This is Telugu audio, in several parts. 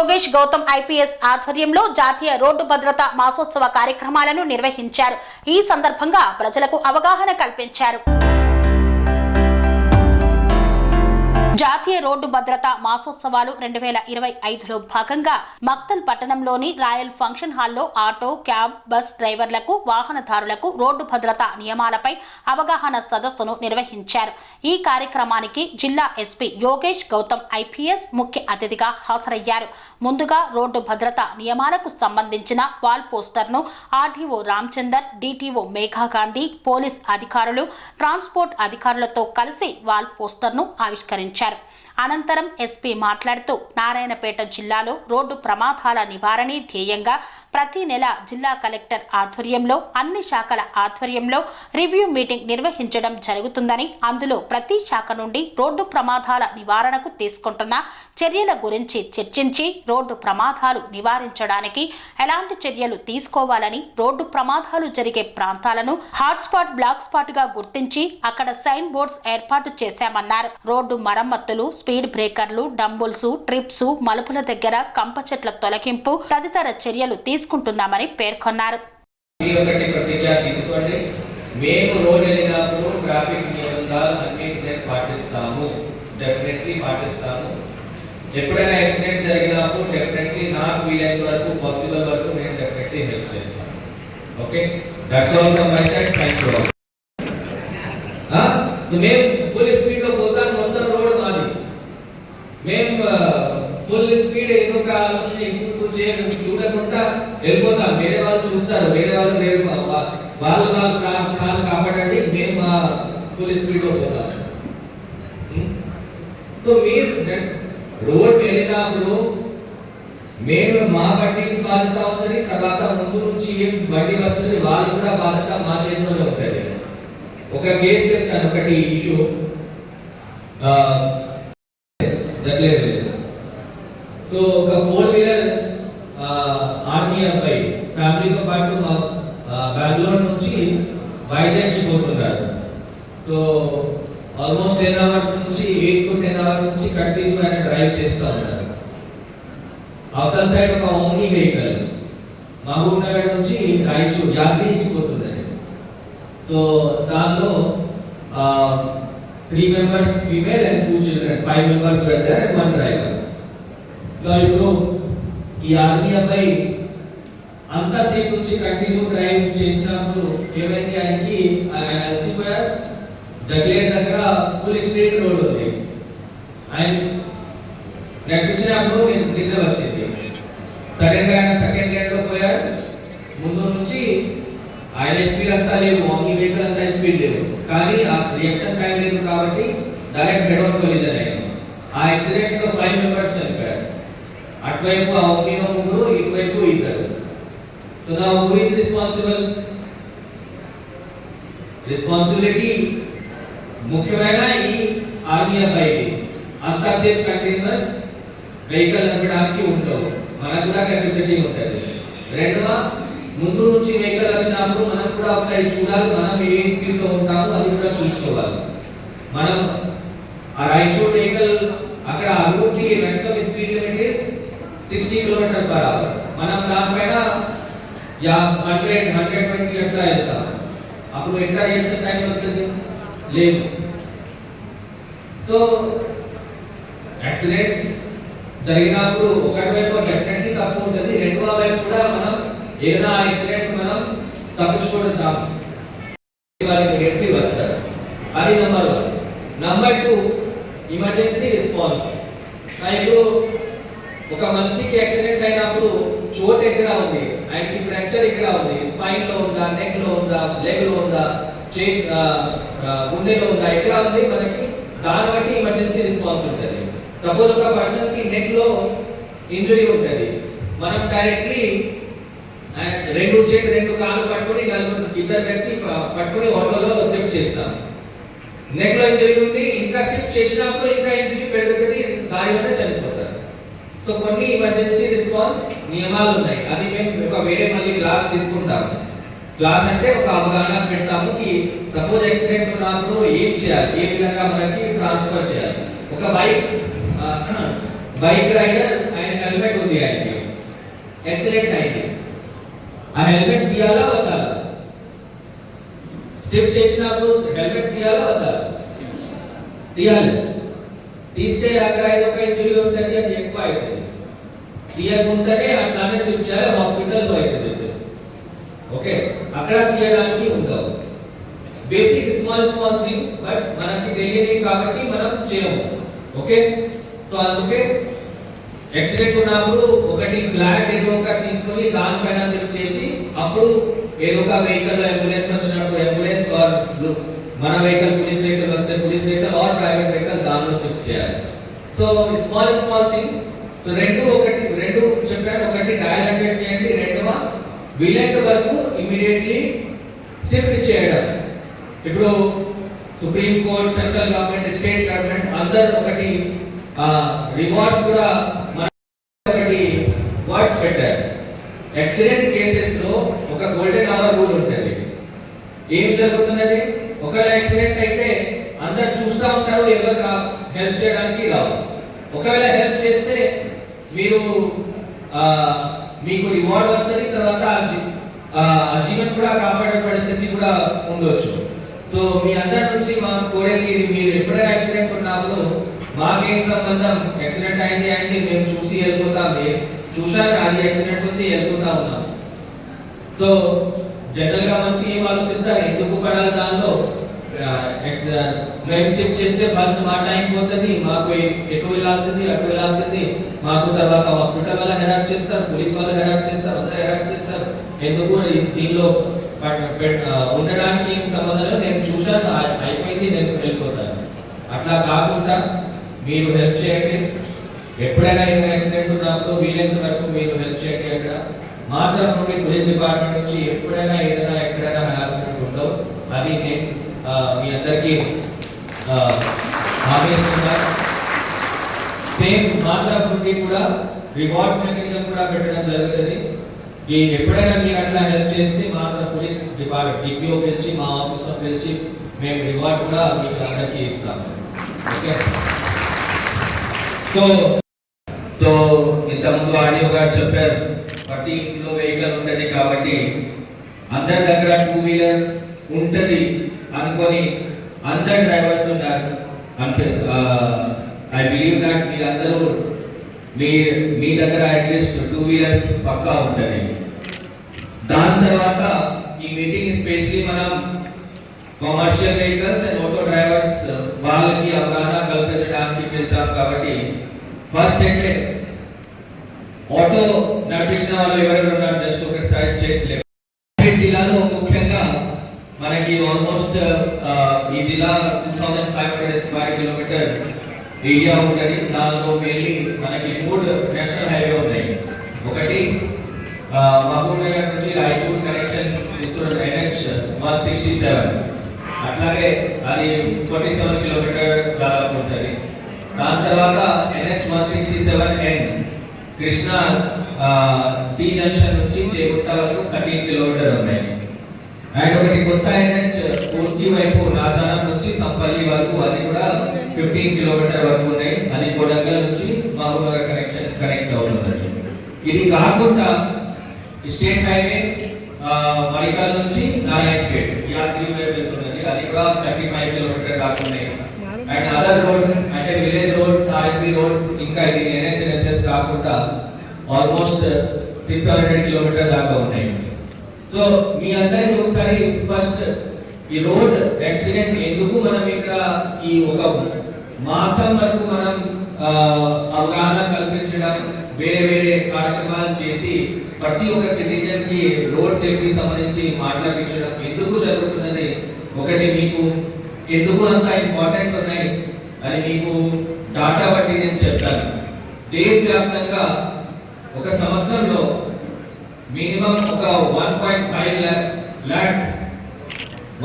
యోగేష్ గౌతమ్ ఐపీఎస్ ఆధ్వర్యంలో జాతీయ రోడ్డు భద్రత మాసోత్సవ కార్యక్రమాలను నిర్వహించారు. ఈ సందర్భంగా ప్రజలకు అవగాహన కల్పించారు. జాతీయ రోడ్డు భద్రత మాసోత్సవాలు రెండు వేల ఇరవై ఐదులో భాగంగా మక్తల్ పట్టణంలోని రాయల్ ఫంక్షన్ హాల్లో ఆటో క్యాబ్ బస్ డ్రైవర్లకు వాహనదారులకు రోడ్డు భద్రత నియమాలపై అవగాహన సదస్సును నిర్వహించారు. ఈ కార్యక్రమానికి జిల్లా ఎస్పీ యోగేష్ గౌతమ్ ఐపీఎస్ ముఖ్య అతిథిగా హాజరయ్యారు. ముందుగా రోడ్డు భద్రత నియమాలకు సంబంధించిన వాల్ పోస్టర్ను RDO Ramachandar DTO Megha Gandhi police అధికారులు ట్రాన్స్పోర్ట్ అధికారులతో కలిసి వాల్ పోస్టర్ను ఆవిష్కరించారు. నిర్వహించారు అనంతరం ఎస్పీ మాట్లాడుతూ నారాయణపేట జిల్లాలో రోడ్డు ప్రమాదాల నివారణ ధ్యేయంగా ప్రతి నెల జిల్లా కలెక్టర్ ఆధ్వర్యంలో అన్ని శాఖల ఆధ్వర్యంలో రివ్యూ మీటింగ్ నిర్వహించడం జరుగుతుందని అందులో ప్రతి శాఖ నుండి రోడ్డు ప్రమాదాల నివారణకు తీసుకుంటున్న చర్యల గురించి చర్చించి రోడ్డు ప్రమాదాలు నివారించడానికి ఎలాంటి చర్యలు తీసుకోవాలని రోడ్డు ప్రమాదాలు జరిగే ప్రాంతాలను హాట్స్పాట్ బ్లాక్ స్పాట్గా గుర్తించి అక్కడ సైన్ బోర్డ్స్ ఏర్పాటు చేశామన్నారు. రోడ్డు మరమ్మతులు స్పీడ్ బ్రేకర్లు డంబుల్స్ ట్రిప్స్ మలుపుల దగ్గర కంప చెట్ల తొలగింపు తదితర చర్యలు తీసుకుంటున్నామని పేర్కొన్నారు. మేము రోడ్ వెళ్ళినప్పుడు ట్రాఫిక్ నియమాలు అన్ని పాటిస్తాము. డెఫినెట్లీ పాటిస్తాము. ఎప్పుడైనా యాక్సిడెంట్ జరిగినప్పుడు డెఫినెట్లీ నాకు వీలైన వరకు పాసిబుల్ వరకు నేను డెఫినెట్లీ హెల్ప్ చేస్తాను. Okay that's all from my side thank you so మేము ఫుల్ స్పీడ్లో లో పోతాం మొత్తం రోడ్ మాది మేము ఫుల్ స్పీడ్ ఏదో ఒక ఆలోచన ఎక్కువ చేయడం చూడకుండా వెళ్ళిపోతాం వేరే వాళ్ళు చూస్తారు వేరే వాళ్ళు వేరు వాళ్ళు వాళ్ళు ప్రాణం కాపాడండి మేము మా ఫుల్ స్పీడ్లో పోతాం సో మీరు రోడ్ వెళ్ళినప్పుడు మేము మా బండికి బాధ్యత ఉందని తర్వాత ముందు నుంచి ఏం బండి వస్తుంది వాళ్ళు కూడా బాధ్యత మా చేతిలో ఉంటుంది. ఒక కేసు చెప్తాను ఒకటి ఇష్యూ జరగలేదు. సో ఒక ఫోర్ వీలర్ ఆర్మీ అబ్బాయి ఫ్యామిలీతో పాటు బెంగళూరు నుంచి వైజాగ్కి పోతున్నారు సో ఆల్మోస్ట్ టెన్ అవర్స్ నుంచి ఎయిట్ టు టెన్ అవర్స్ నుంచి కంటిన్యూ ఆయన డ్రైవ్ చేస్తూ ఉన్నారు. అవతల సైడ్ ఒక ఓమ్ని వెహికల్ మహబూబ్ నగర్ నుంచి రాయచూర్ యాత్రికి పోతుందండి సో దానిలో three members female and two children five members పెడతారు అండ్ వన్ డ్రైవర్ ఇలా ఇప్పుడు ఈ ఆర్మీ అబ్బాయి అంతసేపు నుంచి కంటిన్యూ డ్రైవ్ చేసినప్పుడు ఏమైంది ఆయనకి? ఆయన అలసిపోయారు. జగ్లేర్ దగ్గర ఫుల్ స్ట్రీట్ రోడ్ ఉంది. ఆయన నడిపించినప్పుడు నిద్ర- నిద్ర వచ్చింది. సడన్గా ఆయన సెకండ్ లైన్లో పోయారు. ముందు నుంచి ఆయన స్పీడ్ అంతా లేవు ఈ వెహికల్ అంతా స్పీడ్ లేదు. కానీ ఆ రియాక్షన్ టైం లేదు కాబట్టి డైరెక్ట్ హెడ్ ఆన్ కొలిజన్ అయ్యింది ఆ యాక్సిడెంట్లో ఫైవ్ మెంబర్స్ అటువైపు ఆ ఒంటిలో ముగ్గురు ఇటువైపు ఇద్దరు సో నా హూ ఇస్ రెస్పాన్సిబుల్ రెస్పాన్సిబిలిటీ ముఖ్యమైన ఈ ఆర్మీ అబ్బాయికి అంతసేపు కంటిన్యూస్ వెహికల్ నడపడానికి ఉండవు మనకు కూడా కెపాసిటీ ఉంటుంది రెండవ ముందు నుంచి వెహికల్ వచ్చినప్పుడు మనం కూడా ఒకసారి చూడాలి మనం ఏ స్పీడ్లో ఉంటామో అది కూడా చూసుకోవాలి మనం ఆ రాయచూర్ వెహికల్ అక్కడ ఆ రూట్కి maximum speed limit is sixty kilometer per hour మనం దానిపైన యా హండ్రెడ్ హండ్రెడ్ ట్వంటీ ఎట్లా వెళ్తాం. అప్పుడు ఎట్లా చేసే టైం వస్తుంది? లేదు. సో యాక్సిడెంట్ జరిగినప్పుడు ఒకటి వైపు డెఫినెట్లీ తప్పు ఉంటుంది. రెండవ వైపు కూడా మనం ఏదైనా యాక్సిడెంట్ మనం తప్పించుకుంటాం వాళ్ళకి వస్తారు. అది number one number two emergency response ఇప్పుడు ఒక మనిషికి యాక్సిడెంట్ అయినప్పుడు చోటు ఎక్కడ ఉంది? ఆయనకి ఫ్రాక్చర్ ఎక్కడ ఉంది? స్పైన్లో ఉందా? నెక్లో ఉందా? లెగ్లో ఉందా? చే గుండెలో ఉందా? ఎక్కడ ఉంది? మనకి దాన్ని బట్టి ఎమర్జెన్సీ రెస్పాన్స్ ఉంటుంది. సపోజ్ ఒక పర్సన్కి నెక్లో ఇంజురీ ఉంటుంది. మనం డైరెక్ట్లీ రెండు చేతి రెండు కాళ్ళు పట్టుకొని నలుగురు ఇద్దరు వ్యక్తి పట్టుకుని పట్టుకొని ఆటోలో షిఫ్ట్ చేస్తాం. నెక్లో ఇంజరీ ఉంది ఇంకా షిఫ్ట్ చేసినప్పుడు ఇంకా ఇంజరీ పెరుగుతుంది దానివల్ల చనిపోతారు సో కొన్ని ఎమర్జెన్సీ రెస్పాన్స్ నియమాలు ఉన్నాయి అది మేము ఒక వేరే మళ్ళీ క్లాస్ తీసుకుంటాము. క్లాస్ అంటే ఒక అవగాహన పెడతాము కి సపోజ్ యాక్సిడెంట్ ఉన్నప్పుడు ఏం చేయాలి? ఏ విధంగా మనకి ట్రాన్స్ఫర్ చేయాలి? ఒక బైక్ బైక్ రైడర్ ఆయన హెల్మెట్ ఉంది ఆయనకి. యాక్సిడెంట్ అయింది. ఆ హెల్మెట్ తీయాలా వద్దాలా షిఫ్ట్ చేసినప్పుడు హెల్మెట్ తీయాలా వద్దాలా తీయాలి. తీస్తే అక్కడ ఏదో ఒక ఇంజరీ ఉంటుంది అది ఎక్కువ అవుతుంది తీయకుండానే అట్లానే షిఫ్ట్ చేయాలి హాస్పిటల్లో అవుతుంది సార్ ఓకే అక్కడ తీయడానికి ఉండవు basic small small things but మనకి తెలియదు కాబట్టి మనం చేయము। ఓకే సో అందుకే యాక్సిడెంట్ ఉన్నప్పుడు ఒకటి ఫ్లాట్ ఏదో ఒక తీసుకొని దానిపైన సెట్ చేసి అప్పుడు ఏదో ఒక వెహికల్ అంబులెన్స్ వచ్చినప్పుడు అంబులెన్స్ ఆర్ మన వెహికల్ పోలీస్ వెహికల్ వస్తే police vehicle or private vehicle దానిలో షిఫ్ట్ చేయాలి. So small small things so రెండు ఒకటి రెండు చెప్పాను ఒకటి డయల్ అటెండ్ చేయండి రెండవ విలేట్ వరకు ఇమీడియట్లీ షిఫ్ట్ చేయడం. ఇప్పుడు supreme court central government state government అందరు ఒకటి రివార్డ్స్ కూడా మన ఒకటి వర్డ్స్ పెట్టారు. యాక్సిడెంట్ కేసెస్లో ఒక గోల్డెన్ అవర్ రూల్ ఉంటుంది. ఏం జరుగుతున్నది? ఒకవేళ యాక్సిడెంట్ అయితే అందరు చూస్తూ ఉంటారు ఎవరు హెల్ప్ చేయడానికి రావు. ఒకవేళ హెల్ప్ చేస్తే మీరు ఆ, మీకు రివార్డ్ వస్తుంది తర్వాత ఆ జీవన్ కూడా కాపాడే పరిస్థితి కూడా ఉండొచ్చు. సో మీ అందరి నుంచి మా కోరేది మీరు ఎప్పుడైనా యాక్సిడెంట్ ఉన్నప్పుడు మాకేం సంబంధం? యాక్సిడెంట్ అయింది అయింది మేము చూసి వెళ్ళిపోతాం. చూశాను అది యాక్సిడెంట్ ఉంది వెళ్ళిపోతా ఉన్నాం. సో జనరల్గా మనిషి ఏం ఆలోచిస్తారు ఎందుకు పడాలి దానిలో? మేము షిఫ్ట్ చేస్తే ఫస్ట్ మా టైం పోతుంది మాకు ఎటు వెళ్ళాల్సింది అటు వెళ్ళాల్సింది. మాకు తర్వాత హాస్పిటల్ వాళ్ళ హెరాస్ చేస్తారు పోలీస్ వాళ్ళు హెరాస్ చేస్తారు అందరూ హెరాస్ చేస్తారు. ఎందుకు? దీనిలో ఉండడానికి ఏం సంబంధం లేదు. నేను చూశాను అయిపోయింది నేను వెళ్ళిపోతాను. అట్లా కాకుండా మీరు హెల్ప్ చేయండి. ఎప్పుడైనా ఏదైనా యాక్సిడెంట్ ఉన్నప్పుడు వీలైనంత వరకు మీరు హెల్ప్ చేయండి అక్కడ. మాత్రం నుండి పోలీస్ డిపార్ట్మెంట్ నుంచి ఎప్పుడైనా ఏదైనా ఎక్కడైనా హెరాస్మెంట్ ఉండవు. అది నేను మీ అందరికీ ఆ, సేమ్ మాత్రం నుండి కూడా రివార్డ్స్ మెకానిజం కూడా పెట్టడం జరుగుతుంది. ఈ ఎప్పుడైనా మీరు అట్లా హెల్ప్ చేస్తే మాత్రం పోలీస్ డిపార్ట్మెంట్ డిపిఓ పిలిచి మా ఆఫీస్లో పిలిచి మేము రివార్డ్ కూడా మీకు అందరికీ ఇస్తాము. ఓకే సో సో ఇంతకుముందు ఆడియో గారు చెప్పారు ప్రతి ఇంట్లో వెహికల్ ఉంటుంది కాబట్టి అందరి దగ్గర టూ వీలర్ ఉంటుంది అనుకొని అంత డ్రైవర్స్ ఉన్నారు. అంటే ఐ బిలీవ్ దాట్ మీరందరూ మీ మీ దగ్గర అట్లీస్ట్ టూ వీలర్స్ పక్కా ఉంటుంది దాని తర్వాత ఈ మీటింగ్ స్పెషలీ మనం commercial vehicles and auto drivers వాళ్ళకి అవగాహన కల్పించడానికి పిలిచాం కాబట్టి ఫస్ట్ అయితే ఆటో నడిపించిన వాళ్ళు ఎవరెవరు ఉన్నారు? జస్ట్ ఒకసారి చెక్ లేదు జిల్లాలో మనకి ఆల్మోస్ట్ uh, ఈ జిల్లా two thousand five hundred square kilometer area ఉంటుంది. దానిలో మెయిన్లీ మనకి మూడు నేషనల్ హైవే ఉన్నాయి. ఒకటి మహబూబ్ నగర్ నుంచి రాయచూర్ కనెక్షన్ ఇస్తున్న ఎన్హెచ్ వన్ సిక్స్టీ సెవెన్ అట్లాగే అది ట్వంటీ సెవెన్ కిలోమీటర్ దాదాపు ఉంటుంది. దాని తర్వాత NH one sixty seven N Krishna T junction నుంచి చేగుట్ట వరకు థర్టీన్ కిలోమీటర్ ఉన్నాయి. అండ్ ఒకటి కొత్త ఎన్హెచ్ కోస్కి వైపు నాచారం నుంచి సంపల్లి వరకు అది కూడా ఫిఫ్టీన్ కిలోమీటర్ వరకు ఉన్నాయి. అది కొడంగల్ నుంచి మహబూబ్ నగర్ కనెక్షన్ కనెక్ట్ అవుతుంది. ఇది కాకుండా స్టేట్ హైవే మరికల్ నుంచి నారాయణపేట్ యాత్రి వెళ్తున్నది అది కూడా థర్టీ ఫైవ్ కిలోమీటర్ దాకా ఉన్నాయి. అండ్ అదర్ రోడ్స్ అంటే విలేజ్ రోడ్స్ ఆర్పి రోడ్స్ ఇంకా ఇది ఎన్హెచ్ఎన్ఎస్ఎస్ కాకుండా ఆల్మోస్ట్ సిక్స్ హండ్రెడ్ కిలోమీటర్ దాకా ఉన్నాయి. సో మీ అందరికి ఒకసారి ఫస్ట్ ఈ రోడ్ యాక్సిడెంట్ ఎందుకు మనం ఇక్కడ ఈ ఒక మాసం వరకు మనం అవగాహన కల్పించడం వేరే వేరే కార్యక్రమాలు చేసి ప్రతి ఒక్క సిటిజన్కి రోడ్ సేఫ్టీ సంబంధించి మాట్లాడించడం ఎందుకు జరుగుతున్నది? ఒకటి మీకు ఎందుకు అంత ఇంపార్టెంట్ ఉన్నాయి? అని మీకు డాటా బట్టి నేను చెప్తాను. దేశవ్యాప్తంగా ఒక సంవత్సరంలో మినిమం ఒక one point five lakh lakh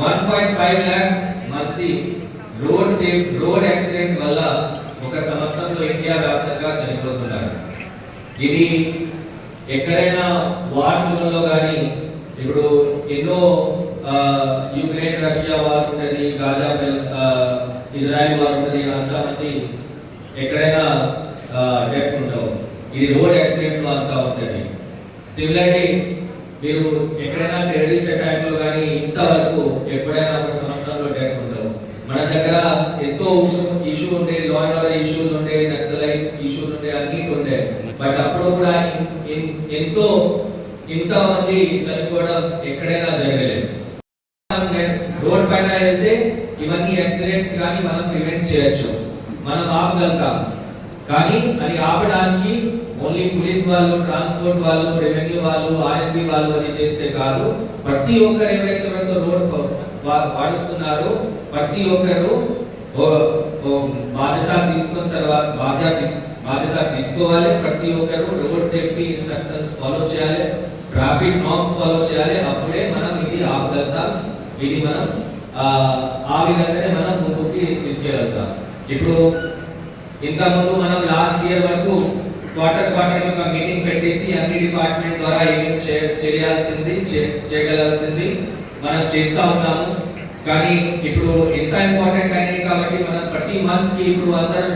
one point five lakh మనిషి రోడ్ సేఫ్ రోడ్ యాక్సిడెంట్ వల్ల ఒక సంవత్సరంలో ఇండియా వ్యాప్తంగా చనిపోతున్నారు. ఇది ఎక్కడైనా వార్ జోన్లో కానీ ఇప్పుడు ఎన్నో యుక్రెయిన్ రష్యా వార్ ఉంటుంది గాజా ఇజ్రాయెల్ వార్ ఉంటుంది అంతమంది ఎక్కడైనా డెత్ ఉండవు ఇది రోడ్ యాక్సిడెంట్ అంతా ఉంటుంది. సిమిలర్లీ మీరు ఎక్కడైనా టెరరిస్ట్ అటాక్లో కానీ ఇంతవరకు ఎప్పుడైనా ఒక సంవత్సరంలో అటాక్ ఉండవు. మన దగ్గర ఎంతో ఇష్యూ ఉండే లా అండ్ ఆర్డర్ ఇష్యూస్ ఉండే నక్సలైట్ ఇష్యూస్ ఉండే అన్ని ఉండే. బట్ అప్పుడు కూడా ఎంతో ఇంత మంది చనిపోవడం ఎక్కడైనా జరగలేదు. రోడ్ పైన వెళ్తే ఇవన్నీ యాక్సిడెంట్స్ కానీ మనం ప్రివెంట్ చేయొచ్చు. మనం ఆపగలుగుతాం. కానీ అది ఆపడానికి ఓన్లీ పోలీస్ వాళ్ళు ట్రాన్స్పోర్ట్ వాళ్ళు రెవెన్యూ వాళ్ళు ఆర్ఎంపీ వాళ్ళు అది చేస్తే కాదు. ప్రతి ఒక్కరు ఎవరైతే రోడ్ పాటిస్తున్నారో ప్రతి ఒక్కరు బాధ్యత తీసుకున్న తర్వాత బాధ్యత బాధ్యత తీసుకోవాలి. ప్రతి ఒక్కరు రోడ్ సేఫ్టీ ఇన్స్ట్రక్షన్స్ ఫాలో చేయాలి. ట్రాఫిక్ నామ్స్ ఫాలో చేయాలి. అప్పుడే మనం ఇది ఆపగలుగుతాం. ఇది మనం ఆ, విధంగానే మనం ముందుకి తీసుకెళ్తాం. ఇప్పుడు ఇంతకుముందు ముందు మనం లాస్ట్ ఇయర్ వరకు క్వార్టర్ క్వార్టర్ ఒక మీటింగ్ పెట్టేసి అన్ని డిపార్ట్మెంట్ ద్వారా ఏమేమి చేయాల్సింది చే- చేయగలాల్సింది మనం చేస్తూ ఉన్నాము. కానీ ఇప్పుడు ఎంత ఇంపార్టెంట్ అయినాయి కాబట్టి మనం ప్రతి మంత్కి ఇప్పుడు అందరు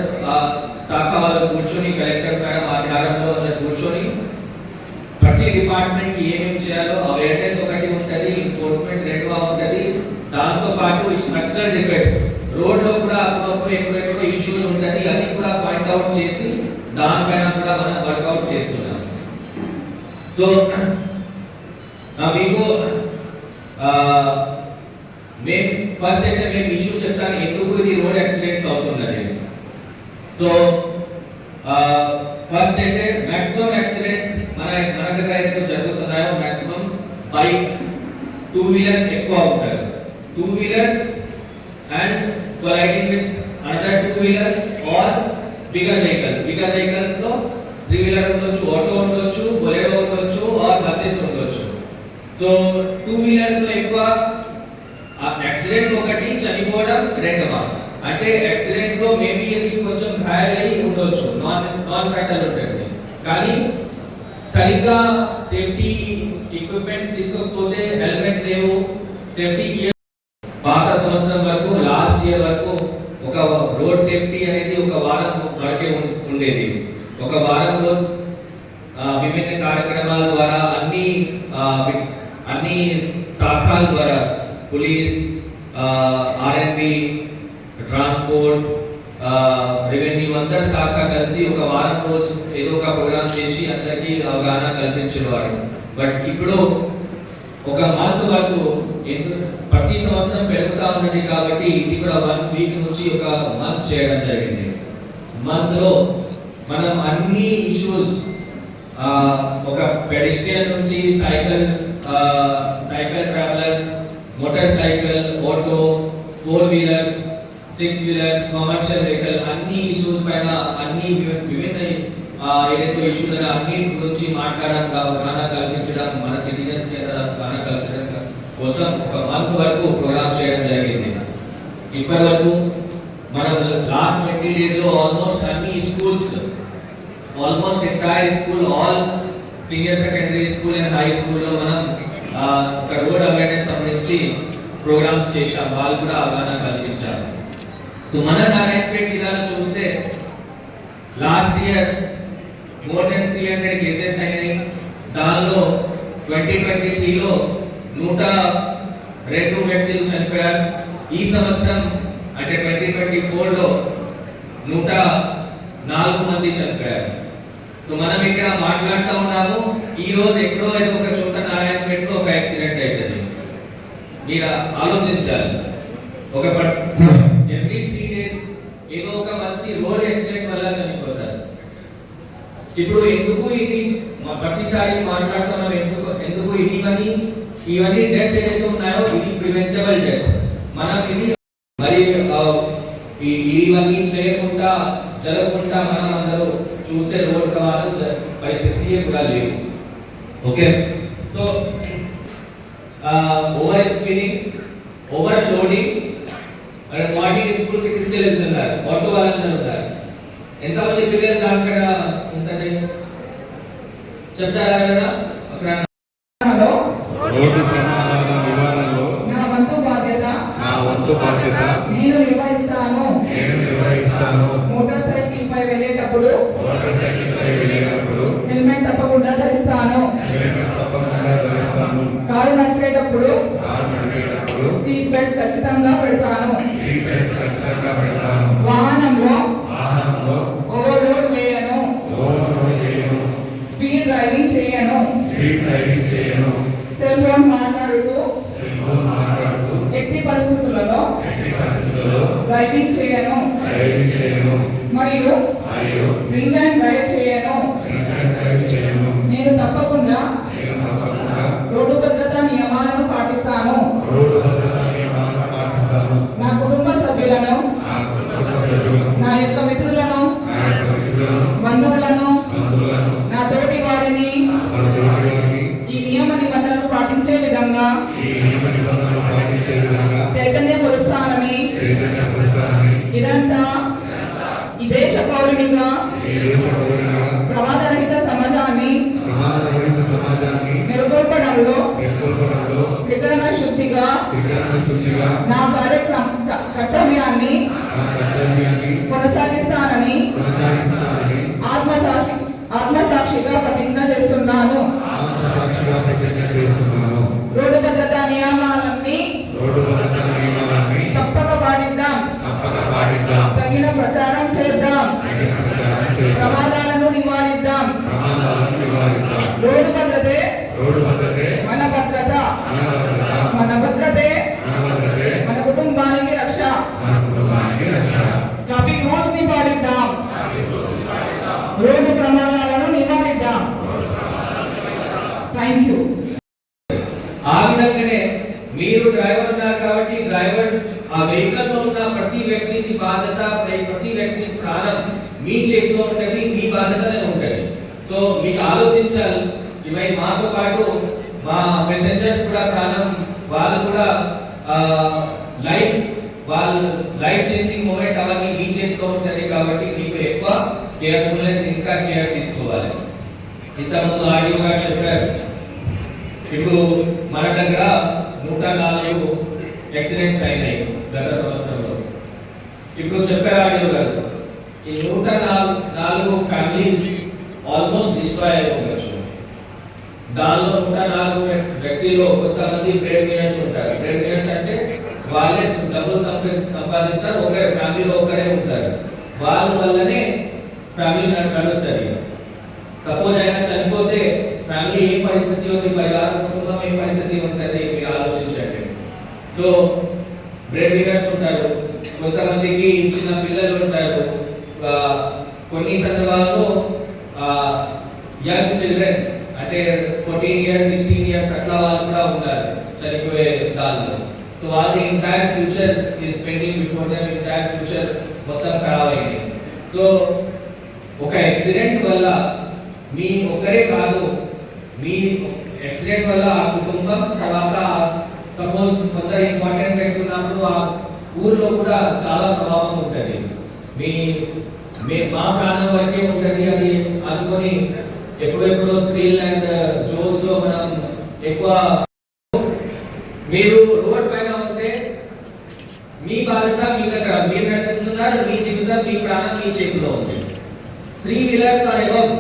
శాఖ వాళ్ళు కూర్చొని కలెక్టర్ మేడం ఆధారంలో అందరు కూర్చొని ప్రతి డిపార్ట్మెంట్కి ఏమేమి చేయాలో అవేర్నెస్ ఒకటి ఉంటుంది ఎన్ఫోర్స్మెంట్ రెండుగా ఉంటుంది. దాంతో పాటు స్ట్రక్చరల్ డిఫెక్ట్స్ రోడ్లో కూడా అప్పుడప్పుడు ఎక్కడెక్కడో ఇష్యూలు ఉంటుంది అన్ని కూడా పాయింట్ అవుట్ చేసి దానిపైన కూడా మనం వర్కౌట్ చేస్తున్నాం. సో మీకు మేము ఫస్ట్ అయితే మేము ఇష్యూ చెప్తాను ఎందుకు ఇది రోడ్ యాక్సిడెంట్స్ అవుతున్నది? సో ఫస్ట్ అయితే మ్యాక్సిమం యాక్సిడెంట్ మన మన దగ్గర ఏదైతే జరుగుతున్నాయో మ్యాక్సిమం బైక్ టూ వీలర్స్ ఎక్కువ ఉంటారు. Two wheelers and colliding with another two wheeler bigger vehicles bigger వెహికల్స్లో three wheeler ఉండొచ్చు ఆటో ఉండొచ్చు బొలెరో ఉండొచ్చు ఆర్ బస్సెస్ ఉండొచ్చు. సో టూ వీలర్స్లో ఎక్కువ యాక్సిడెంట్ ఒకటి చనిపోవడం రెండవ. అంటే యాక్సిడెంట్లో మేబీ అది కొంచెం గాయాలై ఉండొచ్చు. నాన్ నాన్ ఫ్యాటల్ ఉంటుంది. కానీ సరిగ్గా సేఫ్టీ ఎక్విప్మెంట్స్ తీసుకోకపోతే హెల్మెట్ లేవు సేఫ్టీ గియర్ పాత సంవత్సరం వరకు లాస్ట్ ఇయర్ వరకు ఒక రోడ్ సేఫ్టీ అనేది ఒక వారం వరకే ఉం- ఉండేది ఒక వారంలో ఆ, విభిన్న కార్యక్రమాల ద్వారా అన్ని ఆ, వి- అన్ని శాఖల ద్వారా పోలీస్ ఆర్ఎన్బి ట్రాన్స్పోర్ట్ రెవెన్యూ అందరు శాఖ కలిసి ఒక వారం రోజు ఏదో ఒక ప్రోగ్రామ్ చేసి అందరికీ అవగాహన కల్పించేవారు. బట్ ఇప్పుడు ఒక మంత్ వరకు ప్రతి సంవత్సరం పెరుగుతా ఉన్నది కాబట్టి ఇది కూడా వన్ వీక్ నుంచి ఒక మంత్ చేయడం జరిగింది. మంత్లో మనం అన్ని ఇష్యూస్ ఒక పెడిస్ట్రియన్ నుంచి cycle cycle traveller motorcycle auto four wheelers six wheelers commercial vehicle అన్ని ఇష్యూస్ పైన అన్ని విభిన్న ఏదైతే ఇష్యూలు ఉన్నాయో అన్ని గురించి మాట్లాడడం అవగాహన కల్పించడం మన సిటిజన్స్కి కల్పించడం కోసం ఒక మంత్ వరకు ప్రోగ్రామ్ చేయడం జరిగింది. ఇప్పటి వరకు మనం లాస్ట్ ట్వంటీ డేస్లో ఆల్మోస్ట్ అన్ని schools almost entire school all senior secondary school and high స్కూల్లో మనం ఒక రోడ్ అవేర్నెస్ సంబంధించి ప్రోగ్రామ్స్ చేశాం. వాళ్ళు కూడా అవగాహన కల్పించారు. సో మన నారాయణపేట జిల్లాలో చూస్తే last year more than three hundred cases అయినాయి. దానిలో ట్వంటీ ట్వంటీ త్రీలో నూట రెండు వ్యక్తులు చనిపోయారు. ఈ సంవత్సరం అంటే ట్వంటీ ట్వంటీ ఫోర్లో నూట నాలుగు మంది చనిపోయారు. సో మనం ఇక్కడ మాట్లాడుతూ ఉన్నాము ఈ రోజు ఎక్కడో అయితే ఒక చోట నారాయణపేటలో ఒక యాక్సిడెంట్ అవుతుంది మీరు ఆలోచించాలి. ఒక ఎవ్రీ త్రీ డేస్ ఏదో ఒక మనిషి రోడ్ యాక్సిడెంట్ వల్ల చనిపోతారు. ఇప్పుడు ఎందుకు ఇది ప్రతిసారి మాట్లాడుతున్నాం ఎందుకు ఎందుకు ఇది ఇవన్నీ ఇవన్నీ డెత్ ఏదైతే ఉన్నాయో ఇది ప్రివెంటబుల్ డెత్ మనం ఇది మరి ఈ ఇవన్నీ చేయకుండా జరగకుండా మనం చూస్తే రోడ్ కావాలి జ- పరిస్థితి కూడా లేవు okay so over speeding over loading మరి మార్నింగ్ స్కూల్కి తీసుకెళ్తున్నారు ఆటో వాళ్ళందరూ ఉన్నారు ఎంతమంది పిల్లలు దానికడ ఉంటుంది చెప్తారా కదా అక్కడ ఖచ్చితంగా పెడతాను. Now that ఆ విధంగానే మీరు డ్రైవర్ ఉన్నారు కాబట్టి డ్రైవర్ ఆ వెహికల్లో ఉన్న ప్రతి వ్యక్తికి బాధ్యత ప్రతి వ్యక్తి ప్రాణం మీ చేతిలో ఉంటది మీ బాధ్యతనే ఉంటుంది. సో మీకు ఆలోచించాలి. ఇవై మాతో పాటు మా మెసెంజర్స్ కూడా ప్రాణం వాళ్ళు కూడా లైఫ్ వాళ్ళు లైఫ్ చేంజింగ్ మూమెంట్ అవన్నీ మీ చేతిలో ఉంటది కాబట్టి మీకు ఎక్కువ కేర్ఫుల్నెస్ ఇంకా కేర్ తీసుకోవాలి. ఇంతకుముందు ఆడియో గారు చెప్పారు ఇప్పుడు మన దగ్గర నూట నాలుగు యాక్సిడెంట్స్ అయినాయి గత సంవత్సరంలో. ఇప్పుడు చెప్పారు ఆడియో గారు ఈ నూట నాలుగు నాలుగు ఫ్యామిలీస్ ఆల్మోస్ట్ డిస్ట్రాయ్ అయిపోవచ్చు దానిలో నూట నాలుగు వ్యక్తిలో కొంతమంది బ్రెడ్ వినర్స్ ఉంటారు. బ్రెడ్ వినర్స్ అంటే వాళ్ళే డబ్బులు సంపాదిస్తారు ఒకరే ఫ్యామిలీలో ఒకరే ఉంటారు. వాళ్ళ వల్లనే ఫ్యామిలీ నడుస్తుంది. సపోజ్ ఆయన చనిపోతే ఫ్యామిలీ ఏ పరిస్థితి ఉంది? పరివారం కుటుంబం ఏ పరిస్థితి ఉంటుంది? మీరు ఆలోచించండి. సో బ్రెడ్ వినర్స్ ఉంటారు. కొంతమందికి చిన్న పిల్లలు ఉంటారు. కొన్ని సందర్భాల్లో యంగ్ చిల్డ్రన్ అంటే ఫోర్టీన్ ఇయర్స్ సిక్స్టీన్ ఇయర్స్ అట్లా వాళ్ళు కూడా ఉన్నారు చనిపోయే దానిలో సో వాళ్ళ ఎంటైర్ ఫ్యూచర్ ఈ spending before them entire future మొత్తం ఖరాబ్ అయింది. సో ఒక యాక్సిడెంట్ వల్ల మీ ఒక్కరే కాదు మీ యాక్సిడెంట్ వల్ల ఆ కుటుంబం తర్వాత సపోజ్ కొందరు ఇంపార్టెంట్ వ్యక్తి ఆ ఊర్లో కూడా చాలా ప్రభావం ఉంటుంది. మీ మీ మా ప్రాణం వరకే ఉంటుంది అది అనుకొని ఎప్పుడెప్పుడో థ్రిల్ అండ్ జోస్లో మనం ఎక్కువ మీరు రోడ్ పైన ఉంటే మీ బాధ్యత మీ దగ్గర మీరు నడిపిస్తున్నారు మీ జీవితం మీ ప్రాణం మీ చేతిలో ఉంది. త్రీ వీలర్స్ ఆర్ అబౌవ్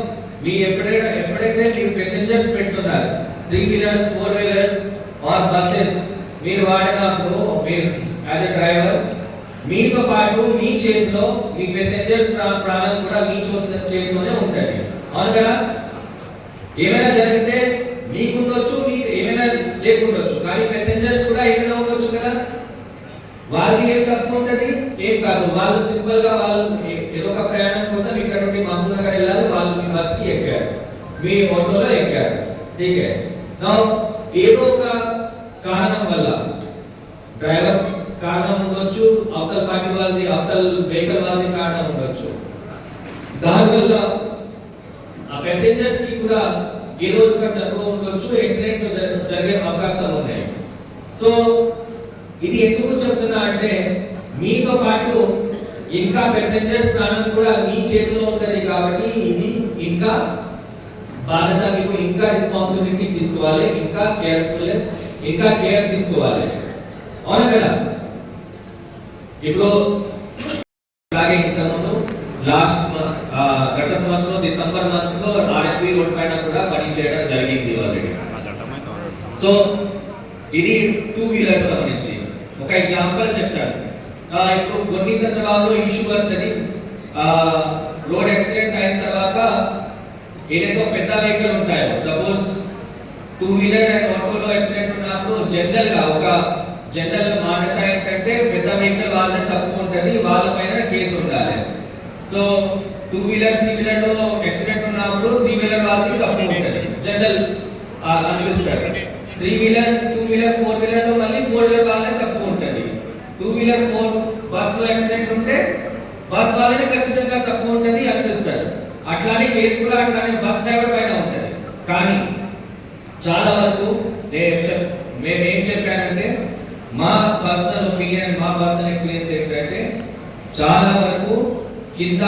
మీ ఎప్పుడైతే ఎప్పుడైతే మీరు ప్యాసింజర్స్ పెడుతున్నారు three wheelers four wheelers or buses మీరు వాడినప్పుడు మీరు యాజ్ ఎ డ్రైవర్ మీతో పాటు మీ చేతిలో మీ ప్యాసింజర్స్ ప్రాణం కూడా మీ చేతిలోనే ఉంటుంది. అవును కదా? ఏమైనా జరిగితే మీకుండొచ్చు మీకు ఏమైనా లేకుండొచ్చు కానీ ప్యాసింజర్స్ కూడా ఏదైనా ఉండొచ్చు కదా? వాళ్ళకి ఏం తక్కువ ఉంటుంది? ఏం కాదు. వాళ్ళు సింపుల్గా వాళ్ళు ఏదో ఒక ప్రయాణం కోసం ఇక్కడ నుండి మహబూబ్ నగర్ వెళ్ళాలి వాళ్ళు మీ బస్కి ఎక్కారు మీ ఆటోలో ఎక్కారు. ఠీక్. నౌ ఏదో ఒక కారణం వల్ల డ్రైవర్ కారణం ఉండొచ్చు అవతల పార్టీ వాళ్ళది అవతల వెహికల్ వాళ్ళది కారణం ఉండొచ్చు. దానివల్ల ఆ ప్యాసింజర్స్కి కూడా ఏదో ఒక జరుగు ఉండొచ్చు యాక్సిడెంట్ జరిగే అవకాశాలు ఉన్నాయి. సో ఇది ఎందుకు చెప్తున్నా అంటే మీతో పాటు ఇంకా ప్యాసింజర్స్ ప్రాణం కూడా మీ చేతిలో ఉంటుంది కాబట్టి ఇది ఇంకా బాధ్యత మీకు ఇంకా రెస్పాన్సిబిలిటీ తీసుకోవాలి ఇంకా కేర్ఫుల్నెస్ ఇంకా కేర్ తీసుకోవాలి. అవును కదా? ఇప్పుడు అలాగే ఇంతకుముందు లాస్ట్ గత సంవత్సరం డిసెంబర్ మంత్లో ఆర్ఎంపీ రోడ్ పైన కూడా పని చేయడం జరిగింది ఆల్రెడీ సో ఇది టూ వీలర్స్ సంబంధించి. ఒక ఎగ్జాంపుల్ చెప్తాను. ఇప్పుడు కొన్ని సందర్భాల్లో ఇష్యూ వస్తుంది. రోడ్ యాక్సిడెంట్ అయిన తర్వాత ఏదైతే పెద్ద వెహికల్ ఉంటాయో. సపోజ్ టూ వీలర్ అండ్ ఆటోలో యాక్సిడెంట్ ఉన్నప్పుడు జనరల్గా ఒక జనరల్ మాన్యత ఏంటంటే పెద్ద వెహికల్ వాళ్ళదే తప్పు ఉంటది వాళ్ళ పైన కేసు ఉండాలి. సో టూ వీలర్ త్రీ వీలర్లో యాక్సిడెంట్ ఉన్నప్పుడు త్రీ వీలర్ వాళ్ళది తప్పు ఉంటది. జనరల్ అనిపిస్తారు three wheeler two wheeler four వీలర్లో మళ్ళీ ఫోర్ వీలర్ వాళ్ళదే తప్పు ఉంటది. టూ వీలర్ ఫోర్ బస్లో యాక్సిడెంట్ ఉంటే బస్ వాళ్ళదే ఖచ్చితంగా తప్పు ఉంటది అనిపిస్తారు అట్లానే కేసు కూడా అట్లానే బస్ డ్రైవర్ పైన ఉంటది. కానీ చాలా వరకు నేను చెప్ మేము ఏం చెప్పానంటే మా పర్సనల్ ఒపీనియన్ మా పర్సనల్ ఎక్స్పీరియన్స్ ఏంటంటే చాలా వరకు కింద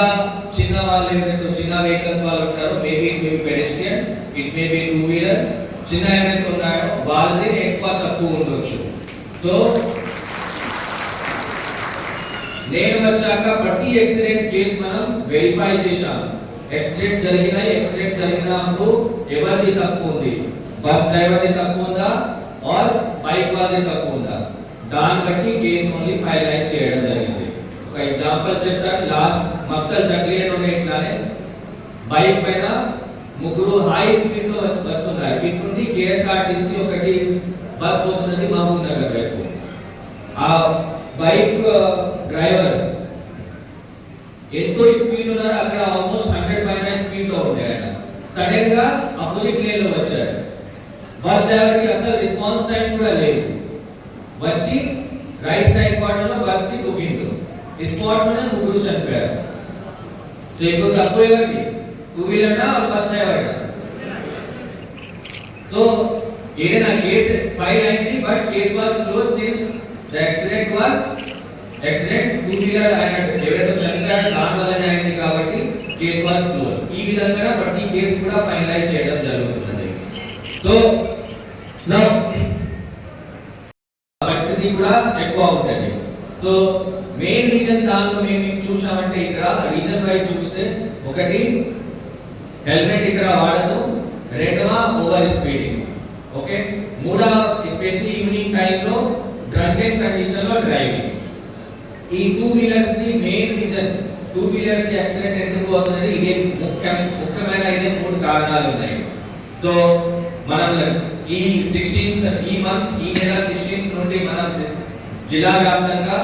చిన్న వాళ్ళు ఏదైతే చిన్న వెహికల్స్ వాళ్ళు ఉంటారో maybe it maybe pedestrian it may be two wheeler చిన్న ఏమైతే ఉన్నాయో వాళ్ళది ఎక్కువ తక్కువ ఉండొచ్చు. సో నేను వచ్చాక ప్రతి యాక్సిడెంట్ కేసు మనం వెరిఫై చేశాము. యాక్సిడెంట్ జరిగిన యాక్సిడెంట్ జరిగినప్పుడు ఎవరిది తప్పు ఉంది? బస్ డ్రైవర్ది తప్పు ఉందా? ఆర్ బైక్ వాళ్ళది తప్పు ఉందా? దాన్ని బట్టి కేసు ఓన్లీ ఫైనలైజ్ చేయడం జరిగింది. ఒక ఎగ్జాంపుల్ చెప్తాను లాస్ట్ మక్కల్ తగ్లియన్ ఇట్లానే. బైక్ పైన ముగ్గురు హై స్పీడ్లో వస్తున్నారు ఇటు నుండి కేఎస్ఆర్టీసీ ఒకటి బస్ పోతున్నది మహబూబ్ నగర్ వైపు. ఆ బైక్ డ్రైవర్ ఎంతో స్పీడ్ ఉన్నారు అక్కడ ఆల్మోస్ట్ హండ్రెడ్ పైన స్పీడ్లో ఉండే ఆయన సడన్గా అపోజిట్ లేన్లో వచ్చారు బస్ డ్రైవర్కి అసలు రెస్పాన్స్ టైం కూడా లేదు వచ్చి రైట్ సైడ్ కార్నర్లో బస్కి దూకిండు ఈ స్పాట్ ముగ్గురు చనిపోయారు. సో ఇప్పుడు తప్పు ఎవరికి two wheeler first driver so ఏదైనా కేసు ఫైల్ అయింది but case was close since the accident was accident two wheeler అయినట్టు. ఎవరైతే చనిపోయాడో దాని వల్లనే అయింది కాబట్టి కేస్ వాస్ క్లోజ్. ఈ విధంగా ప్రతి కేసు కూడా ఫైనలైజ్ చేయడం జరుగుతుంది సో నా పరిస్థితి కూడా ఎక్కువ ఉంటుంది సో మెయిన్ రీజన్ దానిలో మేము చూసామంటే ఇక్కడ రీజన్ వైజ్ చూస్తే ఒకటి హెల్మెట్ ఇక్కడ వాడదు. రెండవ ఓవర్ స్పీడింగ్. ఓకే? మూడవ ఎస్పెషల్లీ ఈవినింగ్ టైంలో డ్రంకెన్ కండిషన్లో డ్రైవింగ్. ఈ two wheelers the main reason two wheelers accident ఎందుకు అవుతుంది ఇదే ముఖ్యం ముఖ్యమైన ఇదే మూడు కారణాలు ఉన్నాయి. సో మనం ఈ సిక్స్టీన్త్ ఈ మంత్ ఈ నెల సిక్స్టీన్త్ నుండి మనం జిల్లా వ్యాప్తంగా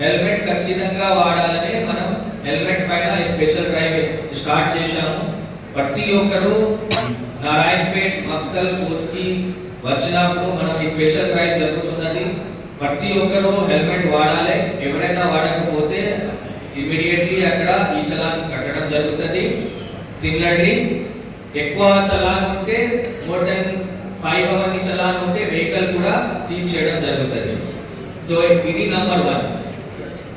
హెల్మెట్ ఖచ్చితంగా వాడాలని మనం హెల్మెట్ పైన స్పెషల్ డ్రైవ్ స్టార్ట్ చేశాము. ప్రతి ఒక్కరు నారాయణపేట్ మక్కల్ కోసి వచ్చినప్పుడు మనం ఈ స్పెషల్ డ్రైవ్ జరుగుతున్నది. ప్రతి ఒక్కరు హెల్మెట్ వాడాలి. ఎవరైనా వాడకపోతే ఇమీడియట్లీ అక్కడ ఈ చలాన్ కట్టడం జరుగుతుంది. సిమిలర్లీ ఎక్కువ చలాన్ ఉంటే more than five hour challan ఉంటే వెహికల్ కూడా సీజ్ చేయడం జరుగుతుంది. సో ఇది నంబర్ వన్.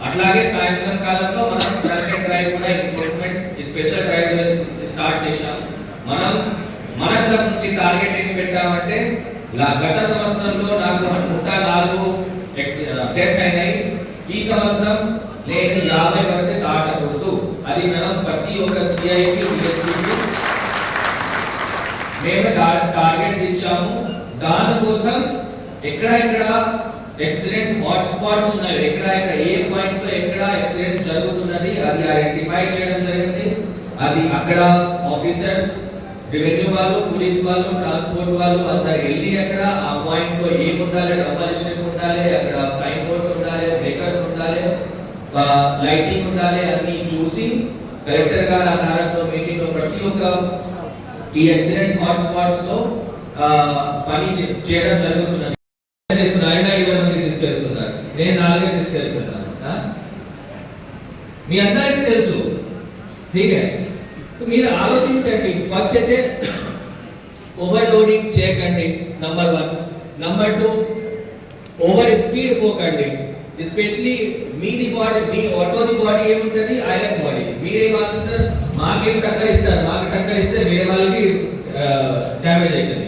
అట్లాగే సాయంత్రం కాలంలో మనం ట్రాఫిక్ డ్రైవ్ కూడా ఎన్ఫోర్స్మెంట్ స్పెషల్ డ్రైవ్ స్టార్ట్ చేశాం. మనం మన క్లబ్ నుంచి టార్గెట్ ఏం పెట్టామంటే లా- గత సంవత్సరంలో నాకు నూట నాలుగు డెత్ అయినాయి. ఈ సంవత్సరం నేను యాభై వరకు దాటకూడదు. అది మనం ప్రతి ఒక్క సిఐకి మేము టార్గెట్స్ ఇచ్చాము. దానికోసం ఎక్కడ ఎక్సిడెంట్ యాక్సిడెంట్ హాట్ స్పాట్స్ ఉన్నాయి ఎక్కడ ఎక్కడ ఏ పాయింట్లో ఎక్కడ యాక్సిడెంట్ జరుగుతున్నది అది ఐడెంటిఫై చేయడం జరిగింది. అది అక్కడ ఆఫీసర్స్ రెవెన్యూ వాళ్ళు పోలీస్ వాళ్ళు ట్రాన్స్పోర్ట్ వాళ్ళు అందరు వెళ్ళి అక్కడ ఆ పాయింట్లో ఏమి ఉండాలి డబ్బాలిస్టేట్ ఉండాలి అక్కడ సైన్ బోర్డ్స్ ఉండాలి బ్రేకర్స్ ఉండాలి లైటింగ్ ఉండాలి అన్ని చూసి కలెక్టర్ గారు ఆధారంతో మీటింగ్లో ప్రతి ఒక్క ఈ యాక్సిడెంట్ హాట్ స్పాట్స్లో పని చేయడం జరుగుతున్నది చేస్తున్నారు ఆయన ఇరవై మంది తీసుకెళ్తున్నారు నేను నాలుగే తీసుకెళ్తున్నాను మీ అందరికీ తెలుసు. ఠీకే. మీరు ఆలోచించండి. ఫస్ట్ అయితే ఓవర్ లోడింగ్ చేయకండి number one number two over speed పోకండి. Especially మీది బాడీ మీ ఆటోది బాడీ ఏముంటుంది? ఐరన్ బాడీ మీరేం ఇస్తారు మాకేం టక్కరిస్తారు? మాకు టక్కరిస్తే వేరే వాళ్ళకి డ్యామేజ్ అవుతుంది.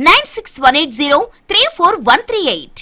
Nine six one eight zero three four one three eight